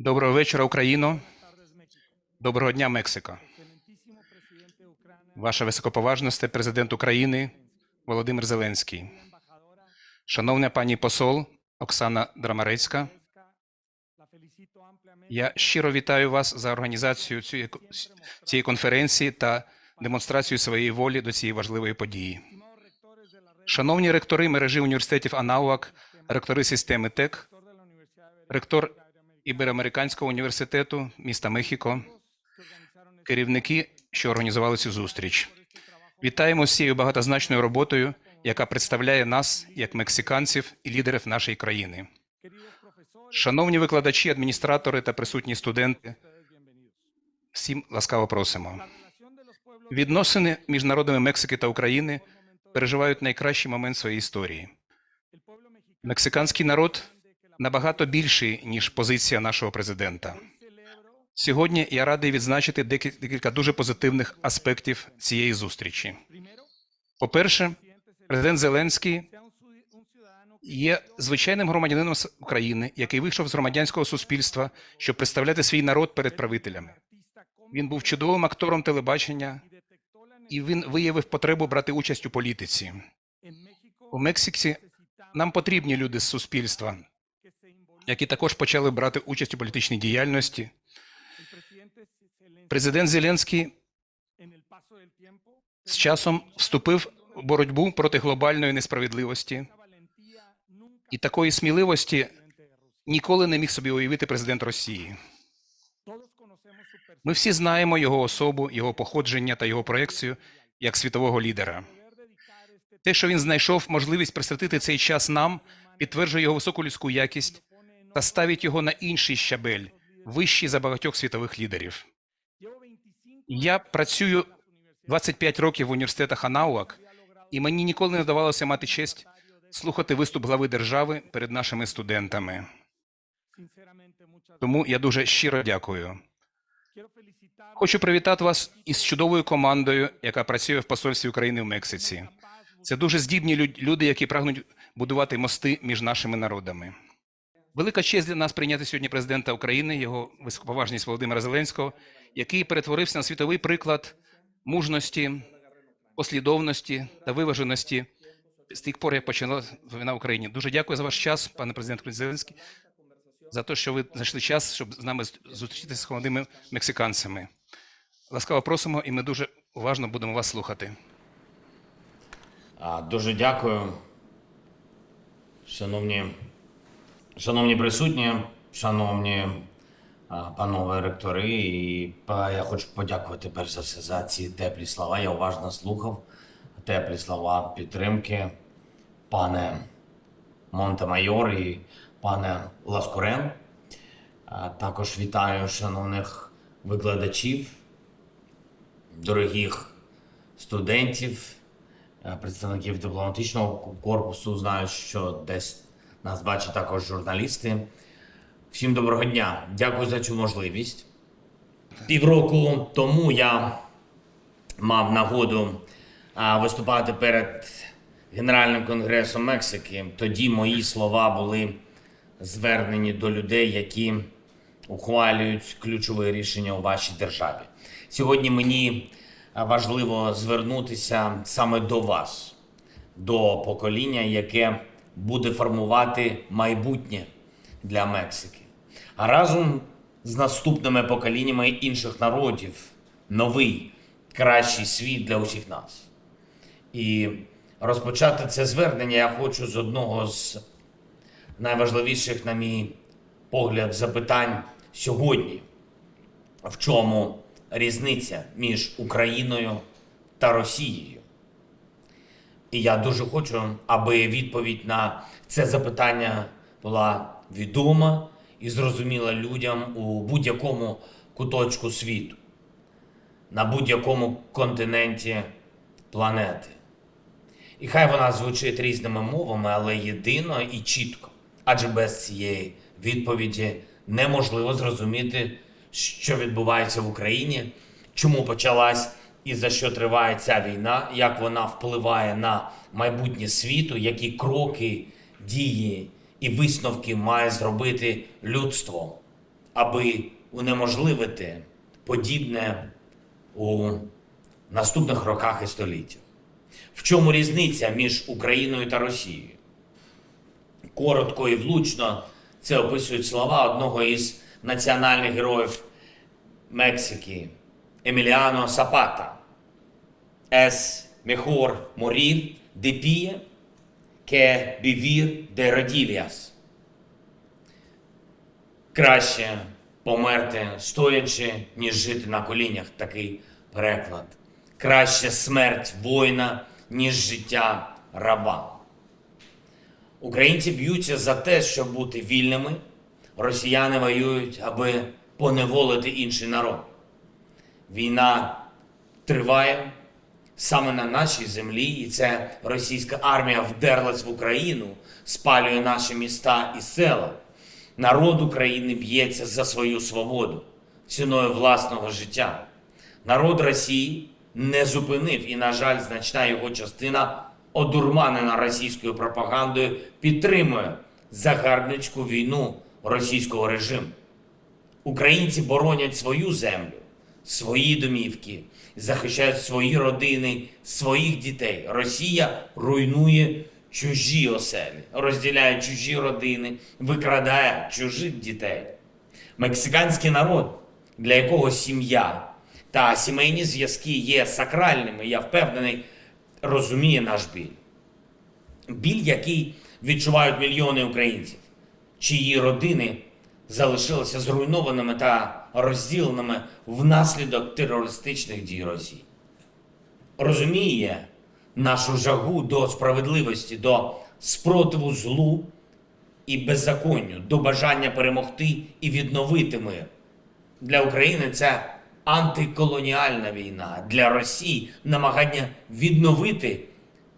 Доброго вечора, Україно. Доброго дня, Мексика. Ваша високоповажності, президент України Володимир Зеленський. Шановна пані посол Оксана Драмарецька, я щиро вітаю вас за організацію цієї конференції та демонстрацію своєї волі до цієї важливої події. Шановні ректори мережі університетів Анауак, ректори системи ТЕК, ректор Ібероамериканського університету міста Мехіко, керівники, що організували цю зустріч. Вітаємо з цією багатозначною роботою, яка представляє нас як мексиканців і лідерів нашої країни. Шановні викладачі, адміністратори та присутні студенти, всім ласкаво просимо. Відносини між народами Мексики та України переживають найкращий момент своєї історії. Мексиканський народ набагато більший ніж позиція нашого президента. Сьогодні я радий відзначити декі- декілька дуже позитивних аспектів цієї зустрічі. По-перше, президент Зеленський є звичайним громадянином України, який вийшов з громадянського суспільства, щоб представляти свій народ перед правителями. Він був чудовим актором телебачення, і він виявив потребу брати участь у політиці. У Мексиці нам потрібні люди з суспільства, які також почали брати участь у політичній діяльності. Президент Зеленський з часом вступив в боротьбу проти глобальної несправедливості, і такої сміливості ніколи не міг собі уявити президент Росії. Ми всі знаємо його особу, його походження та його проекцію як світового лідера. Те, що він знайшов можливість присвятити цей час нам, підтверджує його високу людську якість та ставить його на інший щабель, вищий за багатьох світових лідерів. Я працюю 25 років в університетах Анауак, і мені ніколи не вдавалося мати честь слухати виступ глави держави перед нашими студентами. Тому я дуже щиро дякую. Хочу привітати вас із чудовою командою, яка працює в посольстві України в Мексиці. Це дуже здібні люд- люди, які прагнуть будувати мости між нашими народами. Велика честь для нас прийняти сьогодні президента України, його високоповажність Володимира Зеленського, який перетворився на світовий приклад мужності, послідовності та виваженості з тих пор, як почала війна в Україні. Дуже дякую за ваш час, пане президент Зеленський, за те, що ви знайшли час, щоб з нами зустрітися з молодими мексиканцями. Ласкаво просимо, і ми дуже уважно будемо вас слухати. Дуже дякую. Шановні, шановні присутні, шановні панове ректори, і я хочу подякувати перш за все за ці теплі слова. Я уважно слухав теплі слова підтримки, пане Монтемайор і пане Ласкурен. Також вітаю шановних викладачів, дорогих студентів, представників дипломатичного корпусу. Знаю, що десь нас бачать також журналісти. Всім доброго дня. Дякую за цю можливість. Півроку тому я мав нагоду виступати перед Генеральним конгресом Мексики. Тоді мої слова були звернені до людей, які ухвалюють ключові рішення у вашій державі. Сьогодні мені важливо звернутися саме до вас, до покоління, яке буде формувати майбутнє для Мексики. А разом з наступними поколіннями інших народів новий кращий світ для усіх нас. І розпочати це звернення я хочу з одного з найважливіших, на мій погляд, запитань сьогодні. В чому різниця між Україною та Росією? І я дуже хочу, аби відповідь на це запитання була відома і зрозуміла людям у будь-якому куточку світу, на будь-якому континенті планети. І хай вона звучить різними мовами, але єдино і чітко. Адже без цієї відповіді неможливо зрозуміти, що відбувається в Україні, чому почалась і за що триває ця війна, як вона впливає на майбутнє світу, які кроки, дії і висновки має зробити людство, аби унеможливити подібне у наступних роках і століттях. В чому різниця між Україною та Росією? Коротко і влучно це описують слова одного із національних героїв Мексики Еміліано Сапата. Es mejor morir de pie que vivir de rodillas. Краще померти стоячи, ніж жити на колінях. Такий переклад. Краще смерть воїна, ніж життя раба. Українці б'ються за те, щоб бути вільними. Росіяни воюють, аби поневолити інший народ. Війна триває саме на нашій землі, і це російська армія вдерлась в Україну, спалює наші міста і села. Народ України б'ється за свою свободу ціною власного життя. Народ Росії не зупинив, і, на жаль, значна його частина, одурманена російською пропагандою, підтримує загарбницьку війну російського режиму. Українці боронять свою землю, свої домівки, захищають свої родини, своїх дітей. Росія руйнує чужі оселі, розділяє чужі родини, викрадає чужих дітей. Мексиканський народ, для якого сім'я та сімейні зв'язки є сакральними, я впевнений, розуміє наш біль. Біль, який відчувають мільйони українців, чиї родини залишилися зруйнованими та розділеними внаслідок терористичних дій Росії. Розуміє нашу жагу до справедливості, до спротиву злу і беззаконню, до бажання перемогти і відновити мир. Для України це антиколоніальна війна, для Росії намагання відновити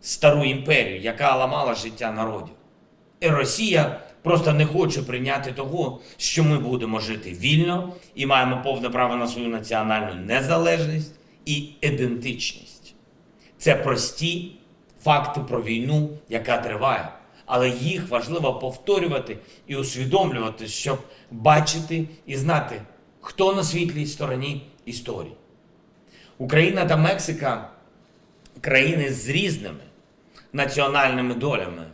стару імперію, яка ламала життя народів. І Росія просто не хоче прийняти того, що ми будемо жити вільно і маємо повне право на свою національну незалежність і ідентичність. Це прості факти про війну, яка триває, але їх важливо повторювати і усвідомлювати, щоб бачити і знати, хто на світлій стороні історії. Україна та Мексика країни з різними національними долями,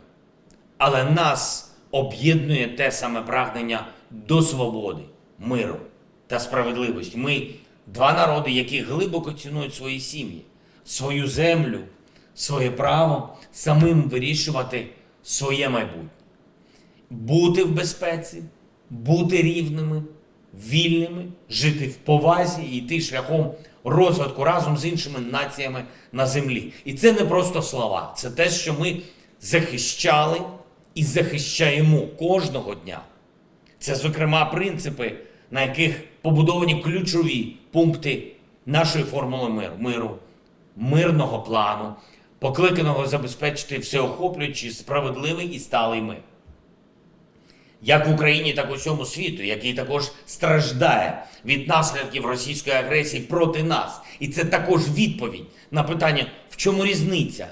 але нас об'єднує те саме прагнення до свободи, миру та справедливості. Ми два народи, які глибоко цінують свої сім'ї, свою землю, своє право самим вирішувати своє майбутнє. Бути в безпеці, бути рівними, вільними, жити в повазі і йти шляхом розвитку разом з іншими націями на землі. І це не просто слова, це те, що ми захищали і захищаємо кожного дня. Це, зокрема, принципи, на яких побудовані ключові пункти нашої формули миру, миру, мирного плану, покликаного забезпечити всеохоплюючий, справедливий і сталий мир. Як в Україні, так і усьому світу, який також страждає від наслідків російської агресії проти нас. І це також відповідь на питання, в чому різниця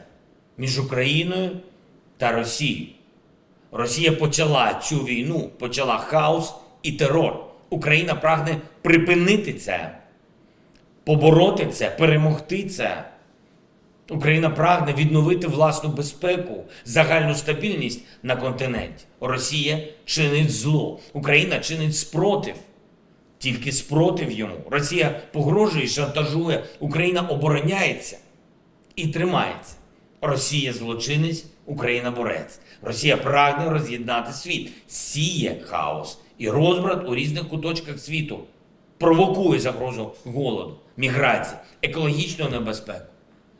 між Україною та Росією. Росія почала цю війну, почала хаос і терор. Україна прагне припинити це, побороти це, перемогти це. Україна прагне відновити власну безпеку, загальну стабільність на континенті. Росія чинить зло, Україна чинить спротив, тільки спротив йому. Росія погрожує, шантажує, Україна обороняється і тримається. Росія злочинець, Україна борець. Росія прагне роз'єднати світ, сіє хаос і розбрат у різних куточках світу, провокує загрозу голоду, міграції, екологічну небезпеку.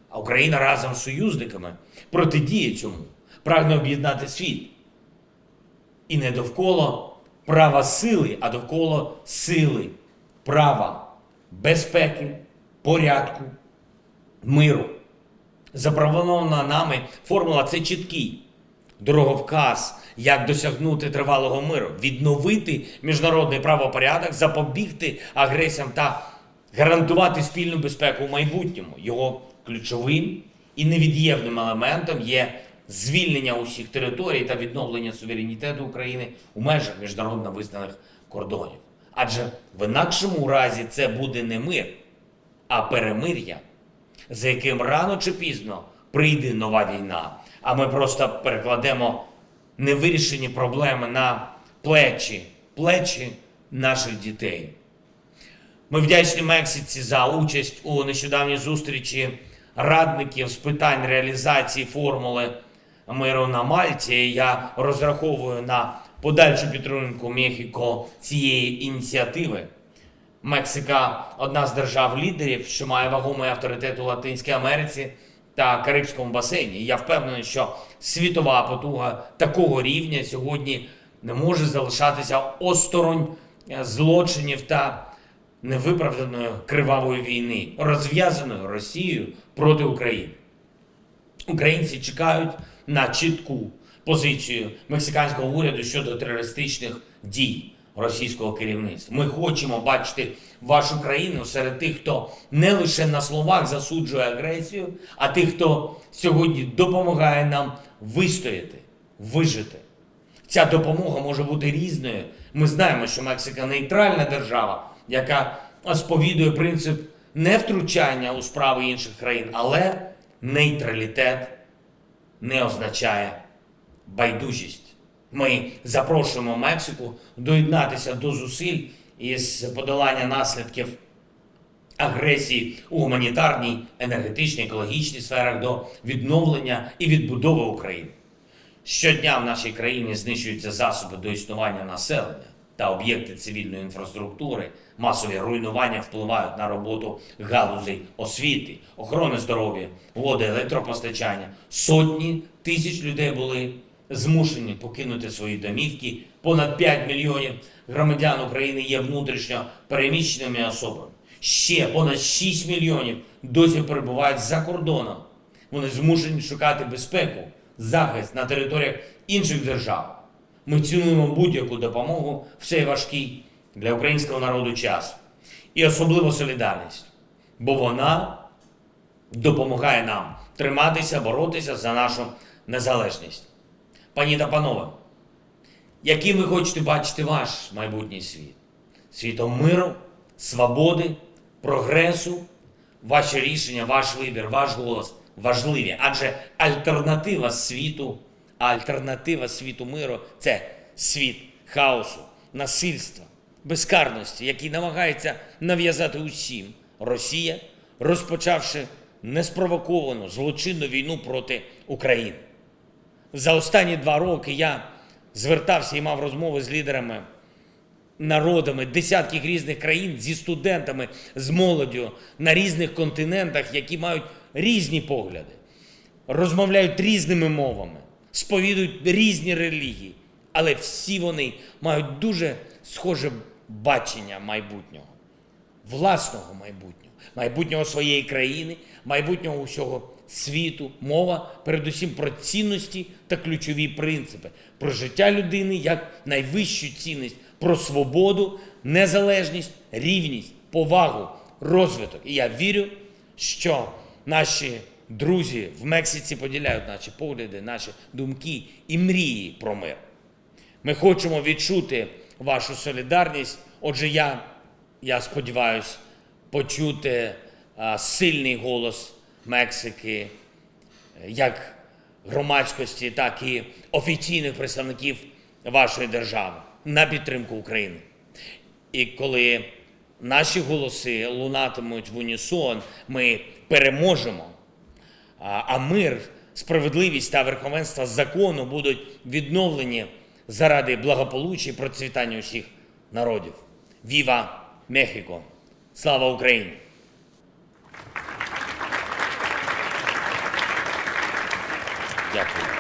А Україна разом з союзниками протидіє цьому, прагне об'єднати світ. І не довкола права сили, а довкола сили, права, безпеки, порядку, миру. Запропонована нами формула це чіткий дороговказ, як досягнути тривалого миру, відновити міжнародний правопорядок, запобігти агресіям та гарантувати спільну безпеку у майбутньому. Його ключовим і невід'ємним елементом є звільнення усіх територій та відновлення суверенітету України у межах міжнародно визнаних кордонів. Адже в інакшому разі це буде не мир, а перемир'я, за яким рано чи пізно прийде нова війна. А ми просто перекладемо невирішені проблеми на плечі, плечі наших дітей. Ми вдячні Мексиці за участь у нещодавній зустрічі радників з питань реалізації формули миру на Мальті. Я розраховую на подальшу підтримку Мехіко цієї ініціативи. Мексика одна з держав-лідерів, що має вагомий авторитет у Латинській Америці та Карибському басейні. Я впевнений, що світова потуга такого рівня сьогодні не може залишатися осторонь е, злочинів та невиправданої кривавої війни, розв'язаної Росією проти України. Українці чекають на чітку позицію мексиканського уряду щодо терористичних дій російського керівництва. Ми хочемо бачити вашу країну серед тих, хто не лише на словах засуджує агресію, а тих, хто сьогодні допомагає нам вистояти, вижити. Ця допомога може бути різною. Ми знаємо, що Мексика нейтральна держава, яка сповідує принцип не втручання у справи інших країн, але нейтралітет не означає байдужість. Ми запрошуємо Мексику доєднатися до зусиль із подолання наслідків агресії у гуманітарній, енергетичній, екологічній сферах до відновлення і відбудови України. Щодня в нашій країні знищуються засоби до існування населення та об'єкти цивільної інфраструктури. Масові руйнування впливають на роботу галузей освіти, охорони здоров'я, води, електропостачання. Сотні тисяч людей були змушені покинути свої домівки. Понад 5 мільйонів громадян України є внутрішньо переміщеними особами. Ще понад 6 мільйонів досі перебувають за кордоном. Вони змушені шукати безпеку, захист на територіях інших держав. Ми цінуємо будь-яку допомогу в цей важкий для українського народу час. І особливо солідарність, бо вона допомагає нам триматися, боротися за нашу незалежність. Пані та панове, яким ви хочете бачити ваш майбутній світ? Світом миру, свободи, прогресу, ваші рішення, ваш вибір, ваш голос важливі. Адже альтернатива світу, альтернатива світу миру це світ хаосу, насильства, безкарності, який намагається нав'язати усім Росія, розпочавши неспровоковану злочинну війну проти України. За останні два роки я звертався і мав розмови з лідерами народами десятків різних країн зі студентами, з молоддю на різних континентах, які мають різні погляди, розмовляють різними мовами, сповідують різні релігії, але всі вони мають дуже схоже бачення майбутнього, власного майбутнього, майбутнього своєї країни, майбутнього усього світу, мова, передусім про цінності та ключові принципи, про життя людини як найвищу цінність, про свободу, незалежність, рівність, повагу, розвиток. І я вірю, що наші друзі в Мексиці поділяють наші погляди, наші думки і мрії про мир. Ми хочемо відчути вашу солідарність. Отже, я, я сподіваюся, почути а, сильний голос Мексики, е, як громадськості, так і офіційних представників вашої держави на підтримку України. І коли наші голоси лунатимуть в унісон, ми переможемо. А мир, справедливість та верховенство закону будуть відновлені заради благополуччя і процвітання усіх народів. Віва Мехіко! Слава Україні! Дякую.